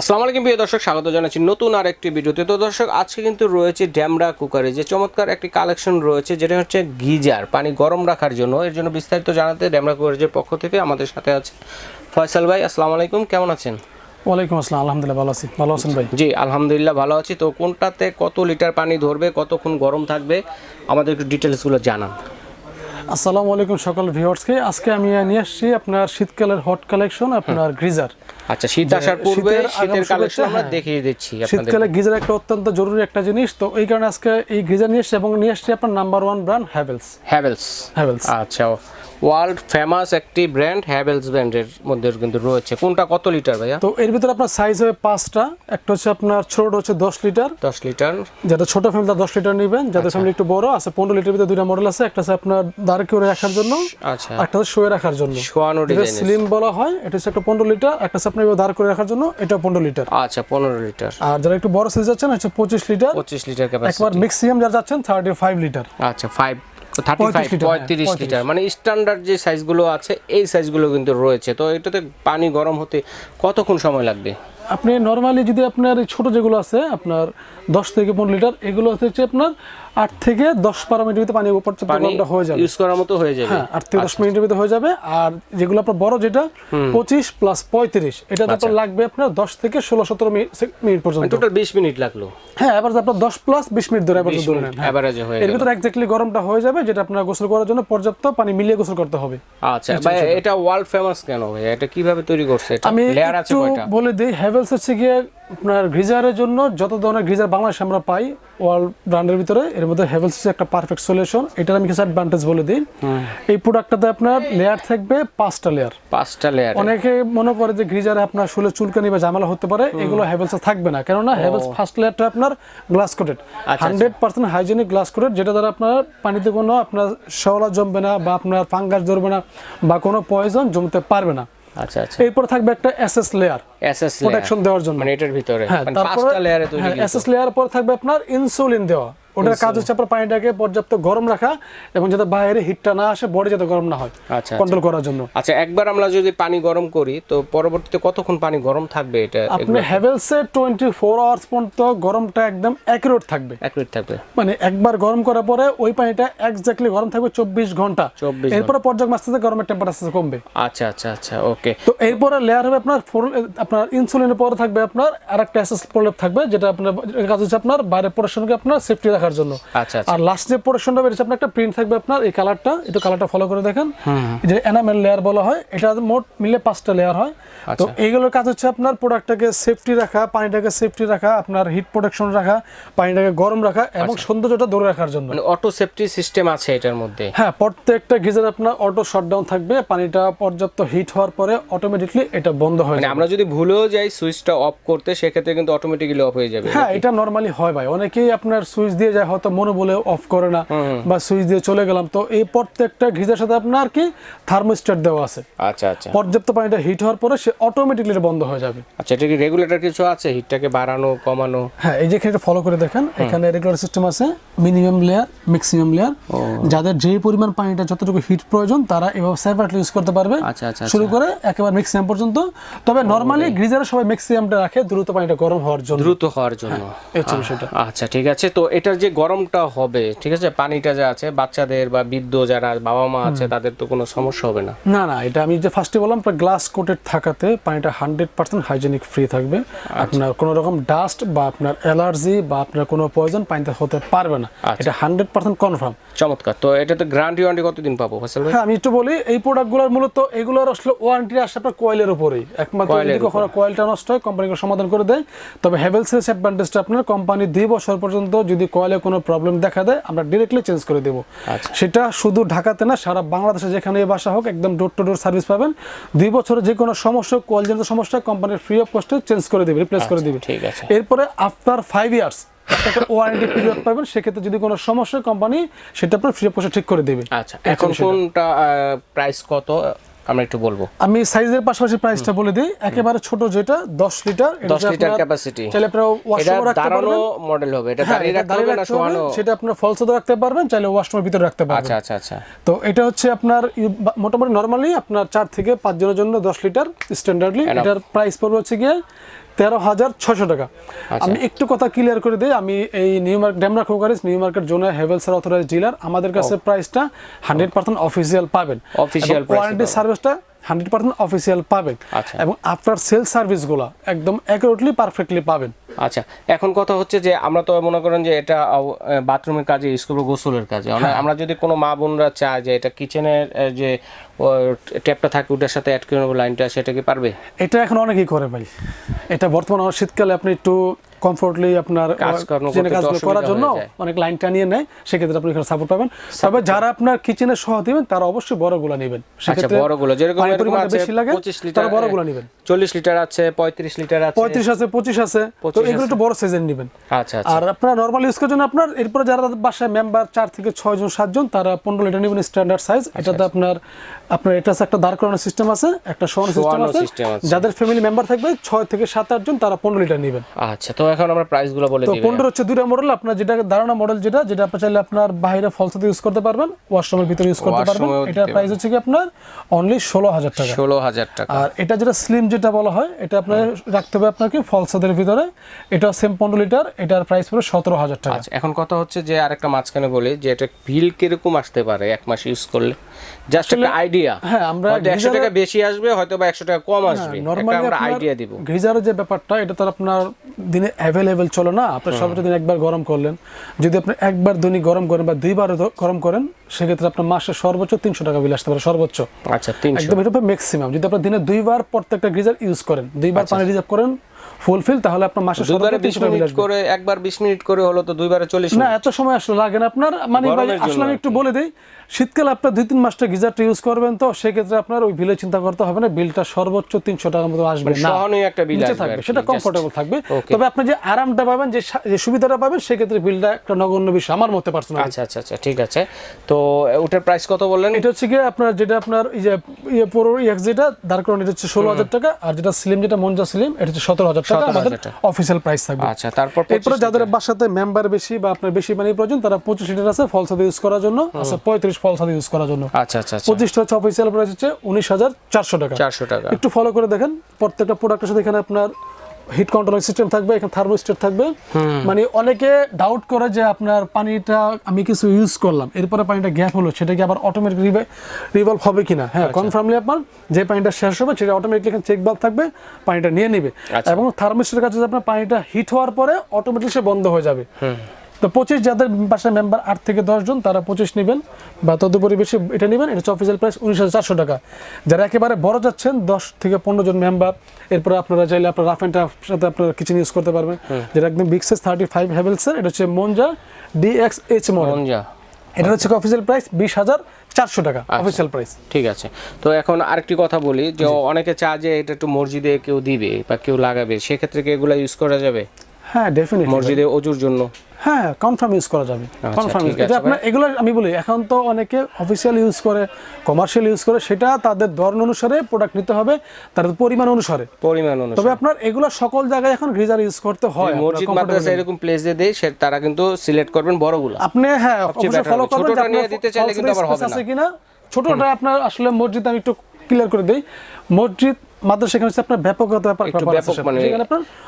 আসসালামু আলাইকুম প্রিয় দর্শক স্বাগত জানাচ্ছি নতুন আর একটি ভিডিওতে। তো দর্শক আজকে কিন্তু রয়েছে ড্যামরা কুকারে যে চমৎকার একটি কালেকশন রয়েছে যেটা হচ্ছে গিজার পানি গরম রাখার জন্য। এর জন্য বিস্তারিত জানাতে ড্যামরা কুকারের পক্ষ থেকে আমাদের সাথে আছে ফয়সাল ভাই। আসসালামু আলাইকুম কেমন আছেন? ওয়ালাইকুম আসসালাম আলহামদুলিল্লাহ ভালো আছি। ভালো আছেন ভাই? জি আলহামদুলিল্লাহ ভালো আছি। তো কোনটাতে কত লিটার পানি ধরবে কতক্ষণ গরম থাকবে আমাদের একটু ডিটেলসগুলো জানান। আসসালামু আলাইকুম সকল ভিউয়ার্সকে। আজকে আমি নিয়ে আসছি আপনার শীতকালের হট কালেকশন আপনার গিজার। আচ্ছা শীত আসার পূর্বে শীতের কালেকশন আমরা হ্যাঁ। দেখিয়ে দিচ্ছি আপনাদের। শীতকালে গিজার একটা অত্যন্ত জরুরি একটা জিনিস তো এই কারণে আজকে এই গিজার নিয়ে এসছি এবং নিয়ে এসছি আপনার number one brand Havells Havells Havells আচ্ছা ওয়ার্ল্ড ফেমাস একটি ব্র্যান্ড হ্যাভেলস ব্র্যান্ডের মধ্যে কিন্তু রয়েছে। কোনটা কত লিটার ভাইয়া? তো এর ভিতরে আপনার সাইজ হবে পাঁচটা। একটা হচ্ছে আপনার ছোট হচ্ছে দশ লিটার। দশ লিটার। যাতে ছোট ফ্যামিলি দশ লিটার নেবেন। আচ্ছা। যাদের ফ্যামিলি একটু বড় আছে পনেরো লিটার ভিতরে দুইটা মডেল আছে। একটা আছে আপনার দাঁড় করে রাখার জন্য আচ্ছা। একটা হচ্ছে শুয়ে রাখার জন্য। শোয়ানো স্লিম বলা হয়। এটা হচ্ছে একটা পনেরো লিটার একটা হচ্ছে আপনার দাঁড় করে রাখার জন্য এটা পনেরো লিটার। আচ্ছা পনেরো লিটার। আর যারা একটু বড় সাইজ যাচ্ছেন হচ্ছে পঁচিশ লিটার। পঁচিশ লিটার একবার ম্যাক্সিমাম যারা যাচ্ছেন থার্টি ফাইভ লিটার। আচ্ছা ফাইভ থার্টি ফাইভ 35 লিটার, হ্যাঁ, পঁয়ত্রিশ লিটার। মানে স্ট্যান্ডার্ড যে সাইজগুলো আছে এই সাইজগুলো কিন্তু রয়েছে। তো এটাতে পানি গরম হতে কতক্ষণ সময় লাগবে? আপনি নর্মালি যদি আপনার এই ছোট যেগুলো আছে আপনার দশ থেকে পনেরো লিটার এগুলো হচ্ছে আপনার আট থেকে দশ বারো মিনিটের ভিতরে পানি পর্যাপ্ত গরমটা হয়ে যাবে। ইউজ করার মতো হয়ে যাবে। হ্যাঁ আট থেকে দশ মিনিটের ভিতরে হয়ে যাবে। আর যেগুলো আপনার বড় যেটা পঁচিশ প্লাস পঁয়ত্রিশ আচ্ছা। আপনার লাগবে আপনার দশ থেকে ষোলো সতেরো মিনিট পর্যন্ত। টোটাল বিশ মিনিট লাগল। হ্যাঁ এবার আপনার দশ প্লাস বিশ মিনিট ধরে average ধরে নেন হ্যাঁ। এর ভিতরে একজাক্টলি গরমটা হয়ে যাবে যেটা আপনার গোসল করার জন্য পর্যাপ্ত পানি মিলিয়ে গোসল করতে হবে। আচ্ছা ভাই এটা ওয়ার্ল্ড ফেমাস কেন ভাই? এটা কীভাবে তৈরি করছে? এটা আমি লেয়ার আছে কয়টা? বলে দিই হ্যাভেলস হচ্ছে গিয়ে আপনার গ্রিজারের জন্য যত ধরনের গ্রিজার বাংলাদেশে আমরা পাই ওয়ার্ল্ড ব্র্যান্ডের ভিতরে এর মধ্যে হ্যাভেলস হচ্ছে একটা পারফেক্ট সলিউশন এটার আমি কিছু অ্যাডভান্টেজ বলে দিই। এই প্রোডাক্টটাতে আপনার লেয়ার থাকবে পাঁচটা লেয়ার পাঁচটা লেয়ার অনেকে মনে করে যে গ্রিজারে আপনার শুলে চুলকানি বা ঝামেলা হতে পারে এগুলো হ্যাভেলসে থাকবে না। কেননা হ্যাভেলস ফার্স্ট লেয়ারটা আপনার glass coated. Hundred percent hygienic glass coated যেটা দ্বারা আপনার পানিতে কোনো আপনার শেওলা জমবে না বা আপনার ফাঙ্গাস ধরবে না বা কোনো পয়জন জমতে পারবে না। আচ্ছা আচ্ছা। এরপর থাকবে একটা এসএস লেয়ার এসএস প্রোটেকশন দেওয়ার জন্য। মানে এটার ভিতরে। হ্যাঁ মানে পাঁচটা লেয়ারে তৈরি এসএস লেয়ার পর থাকবে আপনার ইনসুলিন দেওয়া। ওটার কাজ হচ্ছে আপনার পানিটাকে পর্যাপ্ত গরম রাখা এবং যাতে বাইরে হিটটা না আসে বডি যাতে গরম না হয় আচ্ছা কন্ট্রোল করার জন্য। আচ্ছা একবার আমরা যদি পানি গরম করি তো পরবর্তীতে কতক্ষণ পানি গরম থাকবে এটা আপনি হ্যাভেলসে টোয়েন্টি ফোর আওয়ার্স পর্যন্ত গরমটা একদম অ্যাকুরেট থাকবে। মিনিট থাকবে। মানে একবার গরম করার পরে ওই পানিটা এক্স্যাক্টলি গরম থাকবে চব্বিশ ঘণ্টা। 24 এরপরে পর্যায়ে আস্তে আস্তে গরমের টেম্পারেচার কমবে। আচ্ছা আচ্ছা আচ্ছা ওকে তো এরপরে লেয়ার হবে আপনার আপনার ইনসুলিনের পরে থাকবে আপনার আর একটা এসএস প্রলেপ থাকবে যেটা আপনার কাজ হচ্ছে আপনার বাইরের পোর্শনকে আপনার সেফটি রাখার জন্য। আচ্ছা আচ্ছা। আর লাস্ট যে পোর্শনটা বেরিয়েছে আপনার একটা প্রিন্ট থাকবে আপনার এই কালারটা একটু কালারটা ফলো করে দেখেন। এই যে এনামেল লেয়ার বলা হয় এটা মোট মিলে পাঁচটা লেয়ার হয়। তো আচ্ছা। এইগুলোর কাজ হচ্ছে আপনার প্রোডাক্টটাকে সেফটি রাখা পানিটাকে সেফটি রাখা আপনার হিট প্রোটেকশন রাখা পানিটাকে গরম রাখা এবং। সৌন্দর্যটা ধরে রাখার জন্য। মানে অটো সেফটি সিস্টেম আছে এটার মধ্যে? হ্যাঁ প্রত্যেকটা গিজার আপনার অটো শাটডাউন থাকবে পানিটা পর্যাপ্ত হিট হওয়ার পরে অটোমেটিকলি এটা বন্ধ হয়ে মানে যাবে। আমরা যদি ভুলেও যাই সুইচটা অফ করতে সেক্ষেত্রে কিন্তু অটোমেটিক্যালি অফ হয়ে যাবে। হ্যাঁ এটা নর্মালি হয় ভাই। অনেকেই আপনার সুইচ দিয়ে যায় হয়তো মনে বলে অফ করে না বা সুইচ দিয়ে চলে গেলাম। তো এই প্রত্যেকটা গিজার সাথে আপনার কি থার্মোস্ট্যাট দেওয়া আছে। আচ্ছা আচ্ছা। পর্যাপ্ত পানিটা হিট হওয়ার পরে সে অটোমেটিকলি বন্ধ হয়ে যাবে। আচ্ছা এটা কি রেগুলেটর কিছু আছে? হিটটাকে বাড়ানো কমানো? হ্যাঁ এই যে এখানে ফলো করে দেখেন এখানে রেগুলার সিস্টেম আছে মিনিমাম লেয়ার ম্যাক্সিমাম লেয়ার যাদের যেই পরিমাণ পানিটা যতটুকু হিট প্রয়োজন তারা এভাবে সেপারেটলি ইউজ করতে পারবে। আচ্ছা আচ্ছা শুরু করে একেবারে ম্যাক্সিমাম পর্যন্ত। তবে নরমালি গ্রিজারে সবাই ম্যাক্সিমামটা রাখে দ্রুত পানিটা গরম হওয়ার জন্য। দ্রুত হওয়ার জন্য। বিষয়টা। আচ্ছা ঠিক আছে। তো এটার যে গরমটা হবে ঠিক আছে? পানিটা যা আছে বাচ্চাদের বা বৃদ্ধ যারা বাবা মা আছে তাদের তো কোনো সমস্যা হবে না। না না এটা আমি যে ফার্স্টে বললাম গ্লাস কোটেড থাকাতে পানিটা হান্ড্রেড পার্সেন্ট হাইজেনিক ফ্রি থাকবে। আচ্ছা। আপনার কোনো রকম ডাস্ট বা আপনার অ্যালার্জি বা আপনার কোনো পয়জন পানিতে হতে পারবে না। আচ্ছা। এটা হান্ড্রেড পার্সেন্ট কনফার্ম চমৎকার। তো এটাতে গ্যারান্টি ওয়ারেন্টি কতদিন পাবো ফসল হ্যাঁ আমি একটু বলি এই প্রোডাক্টগুলোর মূলত এগুলোর আসলে ওয়ারেন্টি আসে আপনার কয়েলের উপরেই। একমাত্র যদি কখনো কয়েলটা নষ্ট হয় কোম্পানি সমাধান করে দেয়। তবে হ্যাভেলসের অ্যাডভান্টেজটা আপনার কোম্পানি দুই বছর পর্যন্ত যদি কয়েলে কোনো প্রবলেম দেখা দেয় আমরা ডিরেক্টলি চেঞ্জ করে দেবো। আচ্ছা। সেটা শুধু ঢাকাতে না সারা বাংলাদেশে যেখানে এই বাসা হোক একদম ডোর টু ডোর সার্ভিস পাবেন। দুই বছরে যে কোনো সমস্যা কয়েল জনিত সমস্যা কোম্পানির ফ্রি অফ কস্টে চেঞ্জ করে দেবে রিপ্লেস করে দেবে। ঠিক আছে। এরপরে আফটার ফাইভ ইয়ার্স একটা ওয়ারেন্টি পিরিয়ড পাবেন সেক্ষেত্রে যদি কোনো সমস্যা কোম্পানি সেটা আপনার ফ্রি অফ কস্টে ঠিক করে দেবে। আচ্ছা এখন কোনটা প্রাইস কত? আমরা একটু বলব। আমি সাইজের পাশাপাশি প্রাইসটা বলে দিই। একেবারে ছোট যেটা দশ লিটার 10 লিটার ক্যাপাসিটি চাইলে আপনারা ওয়াশরুমে রাখতে পারবেন। মডেল হবে এটা হ্যাঁ, দাঁড়িয়ে রাখতে হবে না শোয়ানো? সেটা আপনারা ফলসও রাখতে পারবেন চাইলে ওয়াশরুমের ভিতরে রাখতে পারবেন। আচ্ছা আচ্ছা আচ্ছা। তো এটা হচ্ছে আপনার মোটামুটি নরমালি আপনার চার থেকে পাঁচ জনের জন্য দশ লিটার স্ট্যান্ডার্ডলি এটার প্রাইস পড়বে হচ্ছে গিয়ে তেরো হাজার ছশো টাকা। আচ্ছা। আমি একটু কথা ক্লিয়ার করে দিই আমি এই নিউ মার্কেট ডেমরা খোকারিস নিউ মার্কেট জোনের হেভেলসের অথরাইজ ডিলার আমাদের কাছে প্রাইসটা হান্ড্রেড পার্সেন্ট অফিসিয়াল পাবেন। অফিসিয়াল ওয়ারেন্টি সার্ভিসটা হান্ড্রেড পার্সেন্ট অফিসিয়াল পাবেন। আচ্ছা। এবং আফটার সেল সার্ভিসগুলো একদম অ্যাকুরেটলি পারফেক্টলি পাবেন। আচ্ছা এখন কথা হচ্ছে যে আমরা তো মনে করেন যে এটা বাথরুমের কাজে ইউজ করব গোসলের কাজে। হ্যাঁ। আমরা- আমরা যদি কোনো মা বোনরা চায় যে এটা কিচেনের যে ট্যাপটা থাকে ওটার সাথে অ্যাড করে নেব লাইনটা সেটা কি পারবে? এটা এখন অনেকেই করে ভাই। এটা বর্তমানে শীতকালে আপনি একটু কমফোর্টলি আপনার কাজগুলো করার জন্য অনেক লাইন টানিয়ে নেয় সেক্ষেত্রে আপনি এখানে সাপোর্ট পাবেন। তবে যারা আপনার কিচেনের সহ দিবেন তারা অবশ্যই বড়গুলো নেবেন। আচ্ছা বড়গুলো যেরকম বেশি লাগে পঁচিশ লিটার তারা বড়গুলো নেবেন। চল্লিশ লিটার আছে পঁয়ত্রিশ লিটার আছে। পঁয়ত্রিশ আছে পঁচিশ আছে। তো এগুলো একটু বড় সাইজের নেবেন। আচ্ছা আচ্ছা। আর আপনার নর্মাল ইউজ করার জন্য আপনার এরপরে যারা বাসায় মেম্বার চার থেকে ছয় জন সাতজন তারা পনেরো লিটার নেবেন স্ট্যান্ডার্ড সাইজ আচ্ছা, এটাতে আপনার আপনার এটা একটা দাঁড় করানোর সিস্টেম আছে একটা শোয়ানোর সিস্টেম আছে। যাদের ফ্যামিলি মেম্বার থাকবে ছয় থেকে সাত আট জন তারা পনেরো লিটার নেবেন। আচ্ছা তো এখন আমরা প্রাইসগুলো বলে তো দিই পনেরো হচ্ছে দুটা মডেল আপনার যেটা দাঁড়ানো মডেল যেটা যেটা আপনি চাইলে আপনার বাইরে ফলসাতে ইউজ করতে পারবেন ওয়াশরুমের ভিতরে ইউজ করতে পারবেন। এটা প্রাইস হচ্ছে কি আপনার অনলি ষোলো হাজার টাকা। ষোলো হাজার টাকা। আর এটা যেটা স্লিম যেটা বলা হয় এটা আপনার রাখতে হবে আপনাকে ফলসাদের ভিতরে। এটা সেম পনেরো লিটার এটার প্রাইস পড়বে সতেরো হাজার টাকা। আচ্ছা এখন কথা হচ্ছে যে আরেকটা মাঝখানে বলি যে এটা বিল কীরকম আসতে পারে এক মাস ইউজ করলে? জাস্ট একটা আইডিয়া হ্যাঁ, আমরা হয়তো একশো geyser- টাকা বেশি আসবে হয়তো বা একশো টাকা কম আসবে। একটা নর্মালি আমরা আইডিয়া দিব। গিজারের যে ব্যাপারটা এটা তো আপনার দিনে অ্যাভেলেবেল চলো না? আপনি সর্বোচ্চ দিন একবার গরম করলেন। যদি আপনি একবার দৈনিক গরম করেন বা দুইবার গরম করেন সেক্ষেত্রে আপনার মাসে সর্বোচ্চ তিনশো টাকা বিল আসতে পারে সর্বোচ্চ। আচ্ছা একদম এটা ম্যাক্সিমাম যদি আপনার দিনে দুইবার প্রত্যেকটা গিজার ইউজ করেন দুইবার পানি রিজার্ভ করেন ফুলফিল তাহলে আপনার মাসে টাকা বিল মিনিট করে একবার বিশ মিনিট করে হলো তো দুইবারে চল্লিশ না এত সময় আসলে লাগে না আপনার? মানে আসলে আমি একটু বলে দিই শীতকালে আপনার দুই তিন মাসটা গিজারটা ইউজ করবেন তো সেক্ষেত্রে আপনার ওই বিলে চিন্তা করতে হবে না বিলটা সর্বোচ্চ তিনশো টাকার মতো আসবে না। সহনীয় একটা বিল থাকবে সেটা কমফোর্টেবল থাকবে। তবে আপনি যে আরামটা পাবেন যে সুবিধাটা পাবেন সেক্ষেত্রে বিলটা একটা নগণ্য বিষয় আমার মতে পার্সোনাল আচ্ছা আচ্ছা আচ্ছা ঠিক আছে। তো ওটার প্রাইস কত বললেন? এটা হচ্ছে কি আপনার যেটা আপনার এই যে ইয়ে পুরো এক্স যেটা দাঁড় করানো এটা হচ্ছে ষোলো হাজার টাকা আর যেটা স্লিম যেটা মঞ্জা স্লিম এটা হচ্ছে সতেরো হাজার টাকা আমাদের অফিসিয়াল প্রাইস থাকবে। আচ্ছা তারপর এরপরে যাদের বাসাতে মেম্বার বেশি বা আপনার বেশি মানে প্রয়োজন তারা পঁচিশ লিটার আছে ফলসাদ ইউজ করার জন্য আচ্ছা পঁয়ত্রিশ ফলসাদ ইউজ করার জন্য। আচ্ছা আচ্ছা আচ্ছা। পঁচিশটা হচ্ছে অফিসিয়াল প্রাইস হচ্ছে উনিশ হাজার চারশো টাকা। চারশো টাকা। একটু ফলো করে দেখেন প্রত্যেকটা প্রোডাক্টের সাথে এখানে আপনার হিট কন্ট্রোল সিস্টেম থাকবে এখানে থার্মোস্টেট থাকবে। মানে অনেকে ডাউট করে যে আপনার পানিটা আমি কিছু ইউজ করলাম এরপরে পানিটা গ্যাপ হলো সেটা কি আবার অটোমেটিক রিভলভ হবে কিনা? হ্যাঁ আচ্ছা। কনফার্মলি আপনার যে পানিটা শেষ হবে সেটা অটোমেটিক এখানে চেক বাল্ব থাকবে পানিটা নিয়ে নেবে। আচ্ছা। এবং থার্মোস্টেটের কাছে আপনার পানিটা হিট হওয়ার পরে অটোমেটিক সে বন্ধ হয়ে যাবে। তো পঁচিশ যাদের বাসায় মেম্বার আট থেকে দশ জন তারা পঁচিশ নেবেন বা তদুপরি বেশি এটা নেবেন। এটা হচ্ছে অফিসিয়াল প্রাইস উনিশ হাজার চারশো টাকা। যারা একেবারে বড় যাচ্ছেন দশ থেকে পনেরো জন মেম্বার এরপরে আপনারা চাইলে আপনার রাফ অ্যান্ড সাথে আপনার কিচেন ইউজ করতে পারবেন। যেটা একদম সাইজ থার্টি ফাইভ হ্যাভেলসের এটা হচ্ছে Monza DX H model Monza এটা হচ্ছে অফিসিয়াল প্রাইস বিশ হাজার চারশো টাকা অফিসিয়াল প্রাইস ঠিক আছে। তো এখন আরেকটি কথা বলি যে অনেকে চায় যে এটা একটু মসজিদে কেউ দিবে বা কেউ লাগাবে সেক্ষেত্রে কি এগুলো ইউজ করা যাবে? হ্যাঁ ডেফিনেটলি মসজিদে অজুর জন্য। হ্যাঁ কনফার্ম ইউজ করা যাবে। কনফার্ম ঠিক এটা আপনার এগুলো আমি বলি এখন তো অনেকে অফিসিয়াল ইউজ করে কমার্শিয়াল ইউজ করে সেটা তাদের ধরন অনুসারে প্রোডাক্ট নিতে হবে তাদের পরিমাণ অনুসারে। পরিমাণ অনুসারে। তবে আপনার এগুলো সকল জায়গায় এখন গ্রিজার ইউজ করতে হয় মসজিদ মাদ্রাসা এরকম প্লেস দিয়ে দেয় সে তারা কিন্তু সিলেক্ট করবেন বড়গুলো। আপনি হ্যাঁ অবশ্যই ফলো করবেন যে আপনার দিতে চাইলে কিন্তু আবার হবে না। কিনা ছোটটা আপনার আসলে মসজিদ আমি একটু ক্লিয়ার করে দেই। মসজিদ মাদ্রাসা সেখানে হচ্ছে আপনার ব্যাপকতা ব্যাপার একটু ব্যাপক মানে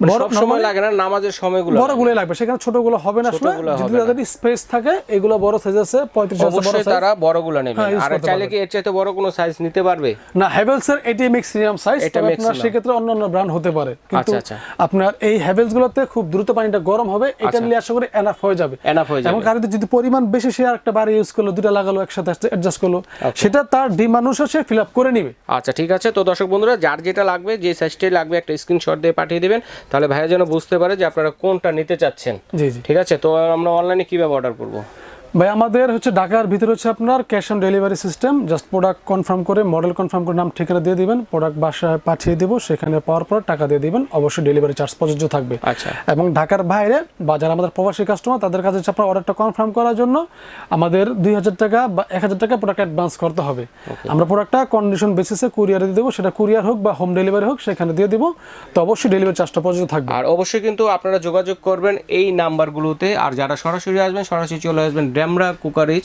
মানে সব সময় লাগে না নামাজের সময়গুলো বড়গুলোই লাগবে। সেখানে ছোটগুলো হবে না আসলে। যদি তাদের স্পেস থাকে এগুলো বড় সাইজ আছে পঁয়ত্রিশ আছে বড়। তারা বড়গুলো নেবে। হ্যাঁ, আর চাইলে কি এর চাইতে বড় কোনো সাইজ নিতে পারবে? না হ্যাভেলস এর এটি ম্যাক্সিমাম সাইজ তবে আপনার। সেক্ষেত্রে অন্যান্য ব্র্যান্ড হতে পারে। কিন্তু আচ্ছা, আচ্ছা। আপনার এই হ্যাভেলস গুলোতে খুব দ্রুত পানিটা গরম হবে। এটা নিয়ে আশা করি এনাফ হয়ে যাবে। এনাফ হয়ে এবং যাবে। কারিতে যদি পরিমাণ বেশি সে আরেকটা বাড়ি ইউজ করল দুটা লাগালো একসাথে অ্যাডজাস্ট করল সেটা তার ডিমান্ড অনুসারে সে ফিল আপ করে নিবে। আচ্ছা ঠিক আছে। তো দর্শক বন্ধুরা যার যেটা লাগবে যে সাইজটাই লাগবে একটা স্ক্রিনশট দিয়ে পাঠিয়ে দেবেন। তাহলে ভাইয়া যেন বুঝতে পারে যে আপনারা কোনটা নিতে চাচ্ছেন। ঠিক আছে? তো আমরা অনলাইনে কীভাবে অর্ডার করব? ভাই আমাদের হচ্ছে ঢাকার ভিতরে হচ্ছে আপনার cash on delivery system just product confirm করে মডেল কনফার্ম করে নাম ঠিকানা দিয়ে দিবেন প্রোডাক্ট বাসায় পাঠিয়ে দেবো সেখানে পাওয়ার পর টাকা দিয়ে দিবেন অবশ্যই ডেলিভারি চার্জ প্রযোজ্য থাকবে। আচ্ছা। এবং ঢাকার বাইরে বা যারা আমাদের প্রবাসী কাস্টমার তাদের কাছে হচ্ছে আপনার অর্ডারটা কনফার্ম করার জন্য আমাদের দুই হাজার টাকা বা এক হাজার টাকা প্রোডাক্ট অ্যাডভান্স করতে হবে। আমরা প্রোডাক্টটা কন্ডিশন বেসিসে কুরিয়ারে দিয়ে দেবো সেটা কুরিয়ার হোক বা হোম ডেলিভারি হোক সেখানে দিয়ে দিব তো অবশ্যই ডেলিভারি চার্জটা প্রযোজ্য থাকবে। আর অবশ্যই কিন্তু আপনারা যোগাযোগ করবেন এই নাম্বারগুলোতে আর যারা সরাসরি আসবেন সরাসরি চলে আসবেন ড্যামরা কুকারিজ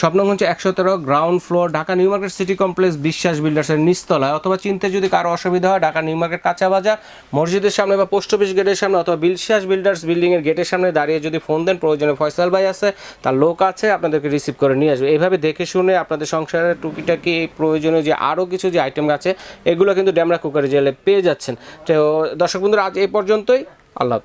স্বপ্নগঞ্জ একশো তেরো, ground floor, Dhaka new market city complex, Biswas বিল্ডার্সের নিচতলায়। অথবা চিনতে যদি কারও অসুবিধা হয়, ঢাকা নিউ মার্কেট কাঁচা বাজার, মসজিদের সামনে বা পোস্ট অফিস গেটের সামনে অথবা বিশ্বাস বিল্ডার্স বিল্ডিংয়ের গেটের সামনে দাঁড়িয়ে যদি ফোন দেন, প্রয়োজনে ফয়সাল ভাই আছে, তার লোক আছে, আপনাদেরকে রিসিভ করে নিয়ে আসবে। এইভাবে দেখে শুনে আপনাদের সংসারের টুকিটাকি প্রয়োজনীয় যে আরও কিছু যে আইটেম আছে, এগুলো কিন্তু ড্যামরা কুকারে জেলে পেয়ে যাচ্ছেন। তো দর্শক বন্ধুরা, আজ এই পর্যন্তই। আল্লাহ।